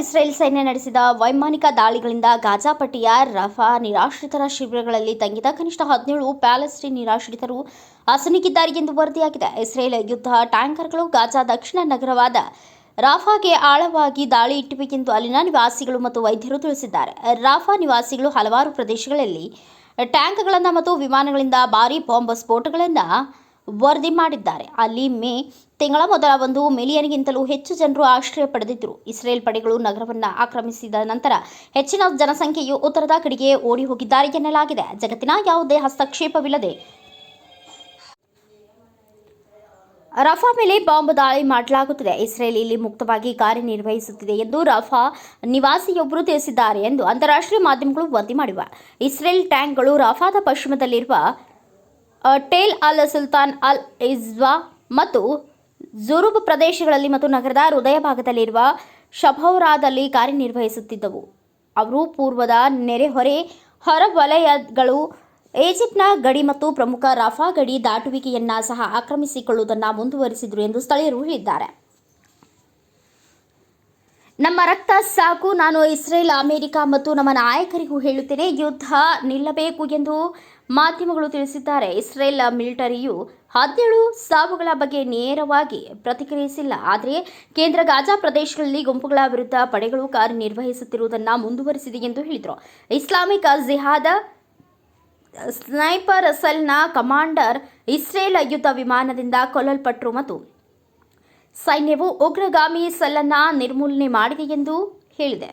Israel ಸೈನ್ಯ ನಡೆಸಿದ ವೈಮಾನಿಕ ದಾಳಿಗಳಿಂದ ಗಾಜಾ ಪಟ್ಟಿಯ ರಫಾ ನಿರಾಶ್ರಿತರ ಶಿಬಿರಗಳಲ್ಲಿ ತಂಗಿದ ಕನಿಷ್ಠ ಹದಿನೇಳು ಪ್ಯಾಲೆಸ್ಟೀನ್ ನಿರಾಶ್ರಿತರು ಅಸನಿಗಿದ್ದಾರೆ ಎಂದು ವರದಿಯಾಗಿದೆ. ಇಸ್ರೇಲ್ ಯುದ್ಧ ಟ್ಯಾಂಕರ್ಗಳು ಗಾಜಾ ದಕ್ಷಿಣ ನಗರವಾದ ರಾಫಾಗೆ ಆಳವಾಗಿ ದಾಳಿ ಇಟ್ಟಿವೆ ಎಂದು ಅಲ್ಲಿನ ನಿವಾಸಿಗಳು ಮತ್ತು ವೈದ್ಯರು ತಿಳಿಸಿದ್ದಾರೆ. ರಾಫಾ ನಿವಾಸಿಗಳು ಹಲವಾರು ಪ್ರದೇಶಗಳಲ್ಲಿ ಟ್ಯಾಂಕ್ಗಳನ್ನು ಮತ್ತು ವಿಮಾನಗಳಿಂದ ಭಾರೀ ಬಾಂಬ್ ಸ್ಫೋಟಗಳನ್ನು ವರದಿ ಮಾಡಿದ್ದಾರೆ. ಅಲ್ಲಿ ಮೇ ತಿಂಗಳ ಮೊದಲ ಒಂದು ಮಿಲಿಯನ್ಗಿಂತಲೂ ಹೆಚ್ಚು ಜನರು ಆಶ್ರಯ ಪಡೆದಿದ್ದರು. ಇಸ್ರೇಲ್ ಪಡೆಗಳು ನಗರವನ್ನು ಆಕ್ರಮಿಸಿದ ನಂತರ ಹೆಚ್ಚಿನ ಜನಸಂಖ್ಯೆಯು ಉತ್ತರದ ಕಡೆಗೆ ಓಡಿ ಹೋಗಿದ್ದಾರೆ ಎನ್ನಲಾಗಿದೆ. ಜಗತ್ತಿನ ಯಾವುದೇ ಹಸ್ತಕ್ಷೇಪವಿಲ್ಲದೆ ರಫಾ ಮೇಲೆ ಬಾಂಬ್ ದಾಳಿ ಮಾಡಲಾಗುತ್ತಿದೆ. ಇಸ್ರೇಲ್ ಇಲ್ಲಿ ಮುಕ್ತವಾಗಿ ಕಾರ್ಯನಿರ್ವಹಿಸುತ್ತಿದೆ ಎಂದು ರಫಾ ನಿವಾಸಿಯೊಬ್ಬರು ತಿಳಿಸಿದ್ದಾರೆ ಎಂದು ಅಂತಾರಾಷ್ಟ್ರೀಯ ಮಾಧ್ಯಮಗಳು ವರದಿ ಮಾಡಿವೆ. ಇಸ್ರೇಲ್ ಟ್ಯಾಂಕ್ಗಳು ರಫಾದ ಪಶ್ಚಿಮದಲ್ಲಿರುವ ಟೇಲ್ ಅಲ್ ಸುಲ್ತಾನ್ ಅಲ್ ಇಜ್ವಾ ಮತ್ತು ಜುರುಬ್ ಪ್ರದೇಶಗಳಲ್ಲಿ ಮತ್ತು ನಗರದ ಹೃದಯ ಭಾಗದಲ್ಲಿರುವ ಶಭೌರಾದಲ್ಲಿ ಕಾರ್ಯನಿರ್ವಹಿಸುತ್ತಿದ್ದವು. ಅವರು ಪೂರ್ವದ ನೆರೆಹೊರೆ ಹೊರವಲಯಗಳು ಈಜಿಪ್ಟ್ನ ಗಡಿ ಮತ್ತು ಪ್ರಮುಖ ರಫಾ ಗಡಿ ದಾಟುವಿಕೆಯನ್ನ ಸಹ ಆಕ್ರಮಿಸಿಕೊಳ್ಳುವುದನ್ನು ಮುಂದುವರಿಸಿದರು ಎಂದು ಸ್ಥಳೀಯರು ಹೇಳಿದ್ದಾರೆ. ನಮ್ಮ ರಕ್ತ ಸಾಕು. ನಾನು ಇಸ್ರೇಲ್, ಅಮೆರಿಕ ಮತ್ತು ನಮ್ಮ ನಾಯಕರಿಗೂ ಹೇಳುತ್ತೇನೆ, ಯುದ್ಧ ನಿಲ್ಲಬೇಕು ಎಂದು ಮಾಧ್ಯಮಗಳು ತಿಳಿಸಿದ್ದಾರೆ. ಇಸ್ರೇಲ್ ಮಿಲಿಟರಿಯು ಹದಿನೇಳು ಸಾವುಗಳ ಬಗ್ಗೆ ನೇರವಾಗಿ ಪ್ರತಿಕ್ರಿಯಿಸಿಲ್ಲ. ಆದರೆ ಕೇಂದ್ರ ಗಾಜಾ ಪ್ರದೇಶಗಳಲ್ಲಿ ಗುಂಪುಗಳ ವಿರುದ್ಧ ಪಡೆಗಳು ಕಾರ್ಯನಿರ್ವಹಿಸುತ್ತಿರುವುದನ್ನು ಮುಂದುವರಿಸಿದೆ ಎಂದು ಹೇಳಿದರು. ಇಸ್ಲಾಮಿಕ್ ಜಿಹಾದ್ ಸ್ನೈಪರ್ ಸೆಲ್ನ ಕಮಾಂಡರ್ ಇಸ್ರೇಲ್ ಯುದ್ಧ ವಿಮಾನದಿಂದ ಕೊಲ್ಲಲ್ಪಟ್ಟರು ಮತ್ತು ಸೈನ್ಯವು ಉಗ್ರಗಾಮಿ ಸಲ್ಲನ್ನ ನಿರ್ಮೂಲನೆ ಮಾಡಿದೆ ಎಂದು ಹೇಳಿದೆ.